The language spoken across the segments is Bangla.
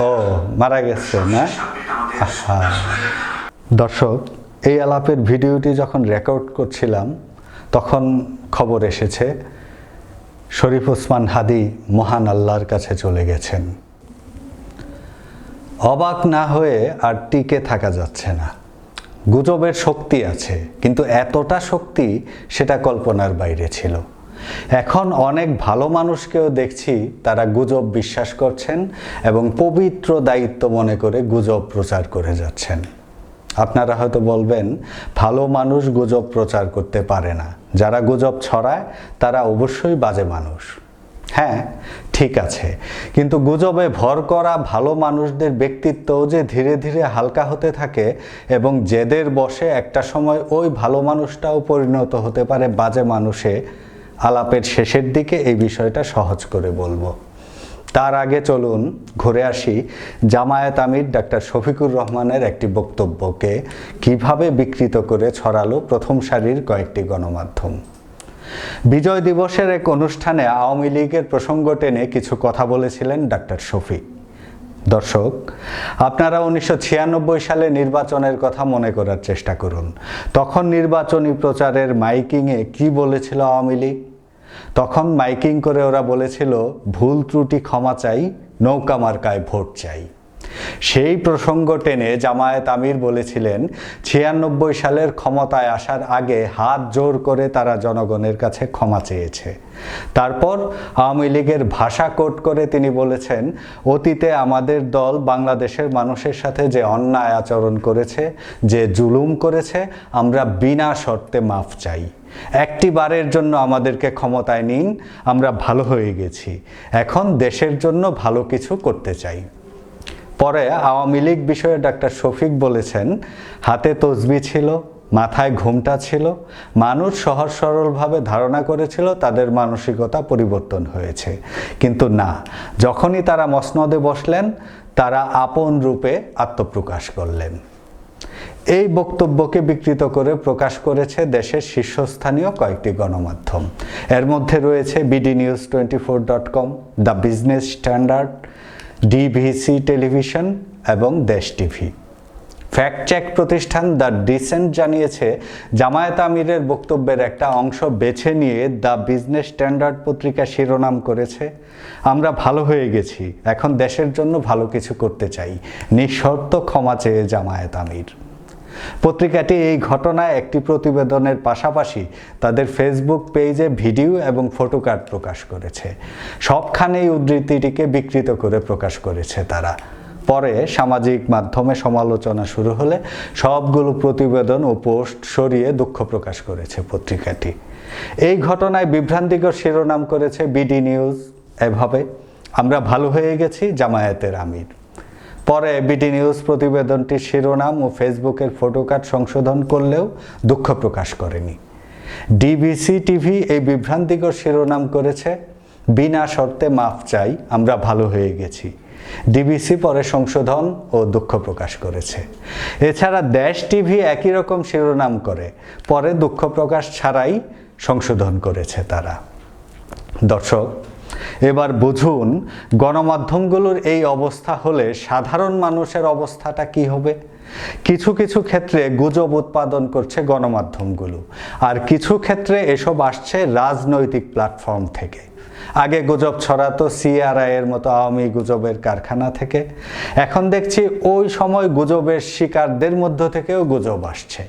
ও, মারা গেছে, না। দর্শক, এই আলাপের ভিডিওটি যখন রেকর্ড করছিলাম, তখন খবর এসেছে, শরীফ ওসমান হাদি মহান আল্লাহর কাছে চলে গেছেন। অবাক না হয়ে আর টিকে থাকা যাচ্ছে না। গুজবের শক্তি আছে, কিন্তু এতটা শক্তি সেটা কল্পনার বাইরে ছিল। এখন অনেক ভালো মানুষকেও দেখছি তারা গুজব বিশ্বাস করছেন এবং পবিত্র দায়িত্ব মনে করে গুজব প্রচার করে যাচ্ছেন। আপনারা হয়তো বলবেন, ভালো মানুষ গুজব প্রচার করতে পারে না। যারা গুজব ছড়ায়, তারা অবশ্যই বাজে মানুষ। হ্যাঁ ঠিক আছে। কিন্তু গুজবে ভর করা ভালো মানুষদের ব্যক্তিত্বও যে ধীরে ধীরে হালকা হতে থাকে এবং জেদের বসে একটা সময় ওই ভালো মানুষটাও পরিণত হতে পারে বাজে মানুষে আলাপের শেষের দিকে এই বিষয়টা সহজ করে বলব। তার আগে চলুন ঘুরে আসি জামায়াত আমির ডাক্তার শফিকুর রহমানের একটি বক্তব্যকে কীভাবে বিকৃত করে ছড়ালো প্রথম সারির কয়েকটি গণমাধ্যম। বিজয় দিবসের এক অনুষ্ঠানে আওয়ামী লীগের প্রসঙ্গ টেনে কিছু কথা বলেছিলেন ডাক্তার শফিক দর্শক, আপনারা উনিশশো ছিয়ানব্বই সালে নির্বাচনের কথা মনে করার চেষ্টা করুন। তখন নির্বাচনী প্রচারের মাইকিংয়ে কি বলেছিল আওয়ামী লীগ? তখন মাইকিং করে ওরা বলেছিল, ভুল ত্রুটি ক্ষমা চাই, নৌকা মার্কায় ভোট চাই। সেই প্রসঙ্গ টেনে জামায়াত আমির বলেছিলেন, ছিয়ানব্বই সালের ক্ষমতায় আসার আগে হাত জোর করে তারা জনগণের কাছে ক্ষমা চেয়েছে। তারপর আওয়ামী লীগের ভাষা কোট করে তিনি বলেছেন, অতীতে আমাদের দল বাংলাদেশের মানুষের সাথে যে অন্যায় আচরণ করেছে, যে জুলুম করেছে, আমরা বিনা শর্তে মাফ চাই। একটি বারের জন্য আমাদেরকে ক্ষমতায় নিন, আমরা ভালো হয়ে গেছি। এখন দেশের জন্য ভালো কিছু করতে চাই। পরে আওয়ামী লীগ বিষয়ে ডাক্তার শফিক বলেছেন, হাতে তসবি ছিল, মাথায় ঘুমটা ছিল, মানুষ সহজ সরলভাবে ধারণা করেছিল, তাদের মানসিকতা পরিবর্তন হয়েছে। কিন্তু না, যখনই তারা মসনদে বসলেন, তারা আপন রূপে আত্মপ্রকাশ করলেন। এই বক্তব্যকে বিকৃত করে প্রকাশ করেছে দেশের শীর্ষস্থানীয় কয়েকটি গণমাধ্যম। এর মধ্যে রয়েছে BD news twenty four dot com the Business Standard, DBC television এবং দেশ টিভি। ফ্যাক্ট চেক প্রতিষ্ঠান দ্য ডিসেন্ট জানিয়েছে, জামায়াত আমিরের বক্তব্যের একটা অংশ বেছে নিয়ে দ্য বিজনেস স্ট্যান্ডার্ড পত্রিকা শিরোনাম করেছে, আমরা ভালো হয়ে গেছি, এখন দেশের জন্য ভালো কিছু করতে চাই, নিঃশর্ত ক্ষমা চেয়ে জামায়াত আমির। পত্রিকাটি এই ঘটনায় একটি প্রতিবেদনের পাশাপাশি তাদের ফেসবুক পেজে ভিডিও এবং ফটোকার্ড প্রকাশ করেছে। সবখানেই উদ্ধৃতিটিকে বিকৃত করে প্রকাশ করেছে তারা। পরে সামাজিক মাধ্যমে সমালোচনা শুরু হলে সবগুলো প্রতিবেদন ও পোস্ট সরিয়ে দুঃখ প্রকাশ করেছে পত্রিকাটি। এই ঘটনায় বিভ্রান্তিকর শিরোনাম করেছে বিডি নিউজ। এভাবে আমরা ভালো হয়ে গেছি জামায়াতের আমির। পরে বিডি নিউজ প্রতিবেদনটির শিরোনাম ও ফেসবুকের ফটোকার্ড সংশোধন করলেও দুঃখ প্রকাশ করেনি। ডিবিসি টিভি এই বিভ্রান্তিকর শিরোনাম করেছে, বিনা শর্তে মাফ চাই, আমরা ভালো হয়ে গেছি। ডিবিসি পরে সংশোধন ও দুঃখ প্রকাশ করেছে। এছাড়া দেশ টিভি একই রকম শিরোনাম করে, পরে দুঃখ প্রকাশ ছাড়াই সংশোধন করেছে তারা। দর্শক এবার বুঝুন, গণমাধ্যমগুলোর এই অবস্থা হলে সাধারণ মানুষের অবস্থাটা কি হবে? কিছু কিছু ক্ষেত্রে গুজব উৎপাদন করছে গণমাধ্যমগুলো, আর কিছু ক্ষেত্রে এসব আসছে রাজনৈতিক প্ল্যাটফর্ম থেকে। আগে গুজব ছড়াতো সিআরআই এর মতো আওয়ামী গুজবের কারখানা থেকে। এখন দেখছি ওই সময় গুজবের শিকারদের মধ্য থেকেও গুজব আসছে।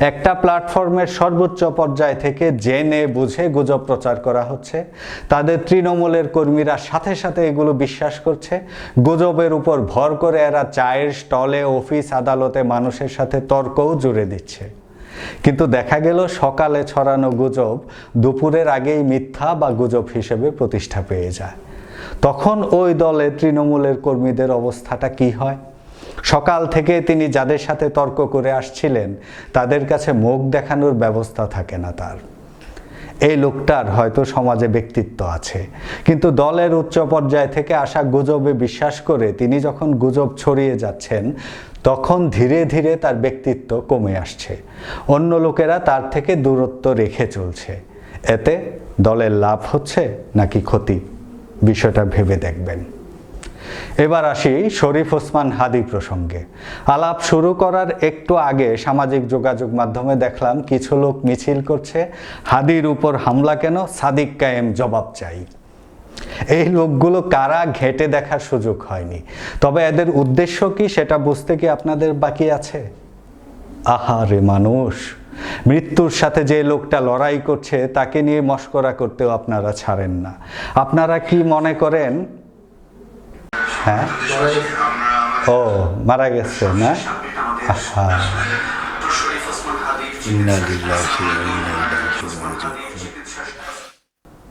একটা প্ল্যাটফর্মের সর্বোচ্চ পর্যায় থেকে জেনে বুঝে গুজব প্রচার করা হচ্ছে। তাদের তৃণমূলের কর্মীরা সাথে সাথে এগুলো বিশ্বাস করছে। গুজবের উপর ভর করে এরা চায়ের স্টলে, অফিস আদালতে মানুষের সাথে তর্কও জুড়ে দিচ্ছে। কিন্তু দেখা গেল সকালে ছড়ানো গুজব দুপুরের আগেই মিথ্যা বা গুজব হিসেবে প্রতিষ্ঠা পেয়ে যায়। তখন ওই দলে তৃণমূলের কর্মীদের অবস্থাটা কি হয়? সকাল থেকে তিনি যাদের সাথে তর্ক করে আসছিলেন, তাদের কাছে মুখ দেখানোর ব্যবস্থা থাকে না তার। এই লোকটার হয়তো সমাজে ব্যক্তিত্ব আছে, কিন্তু দলের উচ্চ পর্যায় থেকে আসা গুজবে বিশ্বাস করে তিনি যখন গুজব ছড়িয়ে যাচ্ছেন, তখন ধীরে ধীরে তার ব্যক্তিত্ব কমে আসছে। অন্য লোকেরা তার থেকে দূরত্ব রেখে চলছে। এতে দলের লাভ হচ্ছে নাকি ক্ষতি, বিষয়টা ভেবে দেখবেন। এবার আসি শরীফ ওসমান হাদি প্রসঙ্গে। আলাপ শুরু করার একটু আগে সামাজিক যোগাযোগ মাধ্যমে দেখলাম কিছু লোক মিছিল করছে, হাদির উপর হামলা কেন? সাদিক কায়েম জবাব চাই। এই লোকগুলো কারা ঘেটে দেখার সুযোগ হয়নি। তবে এদের উদ্দেশ্য কি সেটা বুঝতে কি আপনাদের বাকি আছে? আহারে মানুষ, মৃত্যুর সাথে যে লোকটা লড়াই করছে তাকে নিয়ে মস্করা করতেও আপনারা ছাড়েন না। আপনারা কি মনে করেন হ্যাঁ? ও, মারা গেছে, না? রাজিউন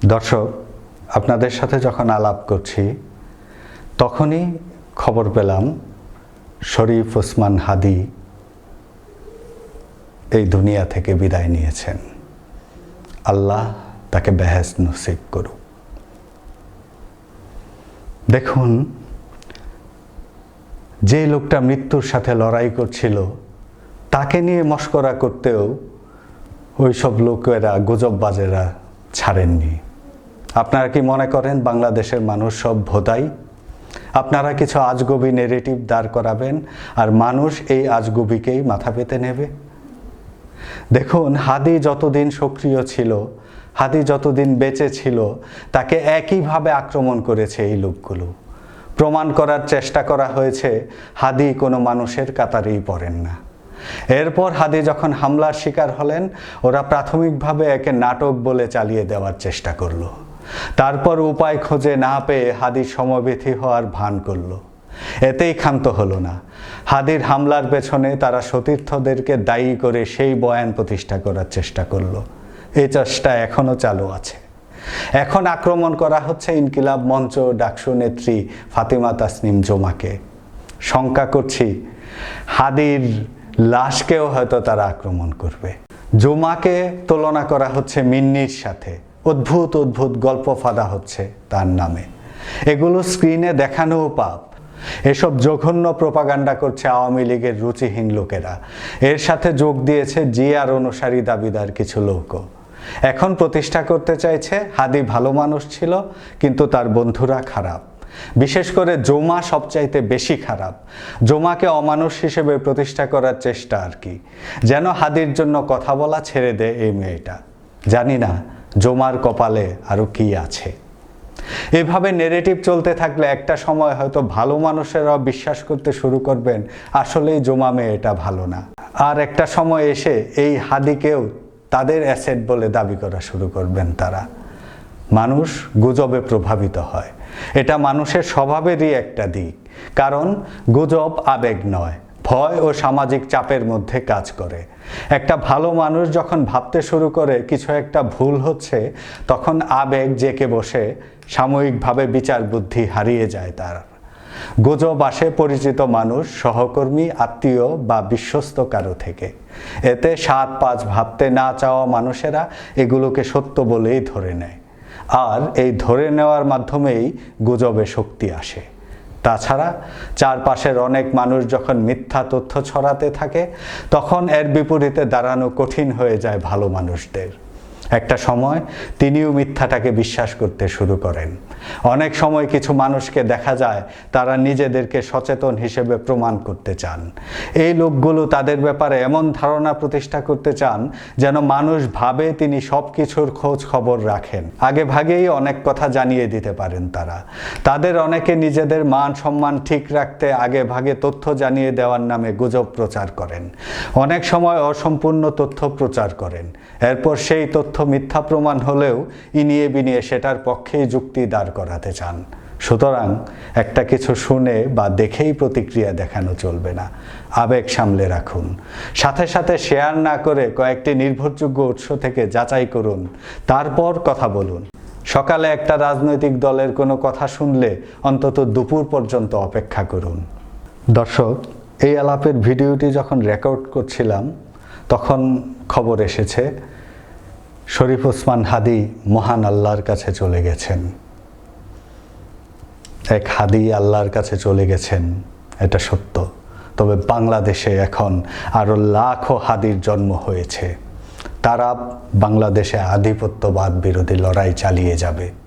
দর্শক, আপনাদের সাথে যখন আলাপ করছি, তখনই খবর পেলাম, শরীফ ওসমান হাদি এই দুনিয়া থেকে বিদায় নিয়েছেন। আল্লাহ তাকে বেহেস নসিব করুক। দেখুন যে লোকটা মৃত্যুর সাথে লড়াই করছিল, তাকে নিয়ে মস্করা করতেও ওই সব লোকেরা, গুজববাজেরা ছাড়েননি। আপনারা কি মনে করেন বাংলাদেশের মানুষ সব ভোদাই আপনারা কিছু আজগবি নেরেটিভ দাঁড় করাবেন আর মানুষ এই আজগবিকেই মাথা পেতে নেবে? দেখুন, হাদি যতদিন সক্রিয় ছিল, হাদি যতদিন বেঁচে ছিল, তাকে একইভাবে আক্রমণ করেছে এই লোকগুলো। প্রমাণ করার চেষ্টা করা হয়েছে, হাদি কোনো মানুষের কাতারেই পড়েন না। এরপর হাদি যখন হামলার শিকার হলেন, ওরা প্রাথমিকভাবে একে নাটক বলে চালিয়ে দেওয়ার চেষ্টা করল। তারপর উপায় খোঁজে না পেয়ে হাদি সমবেথী হওয়ার ভান করল। এতেই ক্ষান্ত হলো না। হাদির হামলার পেছনে তারা সতীর্থদেরকে দায়ী করে সেই বয়ান প্রতিষ্ঠা করার চেষ্টা করল। এই চেষ্টা এখনও চালু আছে। এখন আক্রমণ করা হচ্ছে ইনকিলাব মঞ্চ ডাকসু নেত্রী ফাতিমা তাসনিম জোমাকে। শঙ্কা করছি হাদির লাশকেও হয়তো তারা আক্রমণ করবে। জোমাকে তুলনা করা হচ্ছে মিন্নির সাথে। অদ্ভুত অদ্ভুত গল্প ফাদা হচ্ছে তার নামে। এগুলো স্ক্রিনে দেখানোও পাপ। এসব জঘন্য প্রপাগান্ডা করছে আওয়ামী লীগের রুচিহীন লোকেরা। এর সাথে যোগ দিয়েছে জিয়ার অনুসারী দাবিদার কিছু লোকও। এখন প্রতিষ্ঠা করতে চাইছে হাদি ভালো মানুষ ছিল, কিন্তু তার বন্ধুরা খারাপ। বিশেষ করে জোমা সবচাইতে বেশি খারাপ। জোমাকে অমানুষ হিসেবে প্রতিষ্ঠা করার চেষ্টা আর কি। যেন হাদির জন্য কথা বলা ছেড়ে দেয় এই মেয়েটা। জানি না জোমার কপালে আরও কি আছে। এভাবে নেরেটিভ চলতে থাকলে একটা সময় হয়তো ভালো মানুষেরাও বিশ্বাস করতে শুরু করবেন, আসলেই জমা মেয়েটা ভালো না। আর একটা সময় এসে এই হাদিকেও তাদের অ্যাসেট বলে দাবি করা শুরু করবেন তারা। মানুষ গুজবে প্রভাবিত হয়। এটা মানুষের স্বভাবেরই একটা দিক। কারণ গুজব আবেগ নয়, ভয় ও সামাজিক চাপের মধ্যে কাজ করে। একটা ভালো মানুষ যখন ভাবতে শুরু করে কিছু একটা ভুল হচ্ছে, তখন আবেগ জেকে বসে, সাময়িকভাবে বিচার বুদ্ধি হারিয়ে যায় তার। গুজব আসে পরিচিত মানুষ, সহকর্মী, আত্মীয় বা বিশ্বস্ত কারও থেকে। এতে সাত পাঁচ ভাবতে না চাওয়া মানুষেরা এগুলোকে সত্য বলেই ধরে নেয়। আর এই ধরে নেওয়ার মাধ্যমেই গুজবে শক্তি আসে। তাছাড়া চারপাশের অনেক মানুষ যখন মিথ্যা তথ্য ছড়াতে থাকে, তখন এর বিপরীতে দাঁড়ানো কঠিন হয়ে যায় ভালো মানুষদের। একটা সময় তিনিও মিথ্যাটাকে বিশ্বাস করতে শুরু করেন। অনেক সময় কিছু মানুষকে দেখা যায় তারা নিজেদেরকে সচেতন হিসেবে প্রমাণ করতে চান। এই লোকগুলো তাদের ব্যাপারে এমন ধারণা প্রতিষ্ঠা করতে চান যেন মানুষ ভাবে তিনি সব কিছুর খোঁজ খবর রাখেন। আগে ভাগেই অনেক কথা জানিয়ে দিতে পারেন তারা। তাদের অনেকে নিজেদের মান সম্মান ঠিক রাখতে আগে ভাগে তথ্য জানিয়ে দেওয়ার নামে গুজব প্রচার করেন। অনেক সময় অসম্পূর্ণ তথ্য প্রচার করেন। এরপর সেই তথ্য মিথ্যা প্রমাণ হলেও ইনিয়ে বিনিয়ে সেটার পক্ষেই যুক্তি দাঁড় করাতে চান। সুতরাং একটা কিছু শুনে বা দেখেই প্রতিক্রিয়া দেখানো চলবে না। আবেগ সামলে রাখুন। সাথে সাথে শেয়ার না করে কয়েকটি নির্ভরযোগ্য উৎস থেকে যাচাই করুন। তারপর কথা বলুন। সকালে একটা রাজনৈতিক দলের কোনো কথা শুনলে অন্তত দুপুর পর্যন্ত অপেক্ষা করুন। দর্শক, এই আলাপের ভিডিওটি যখন রেকর্ড করছিলাম, তখন খবর এসেছে শরীফ ওসমান হাদি মহান আল্লাহর কাছে চলে গেছেন। এক হাদি আল্লাহর কাছে চলে গেছেন, এটা সত্য। তবে বাংলাদেশে এখন আরও লাখো হাদির জন্ম হয়েছে। তারা বাংলাদেশে আধিপত্যবাদ বিরোধী লড়াই চালিয়ে যাবে।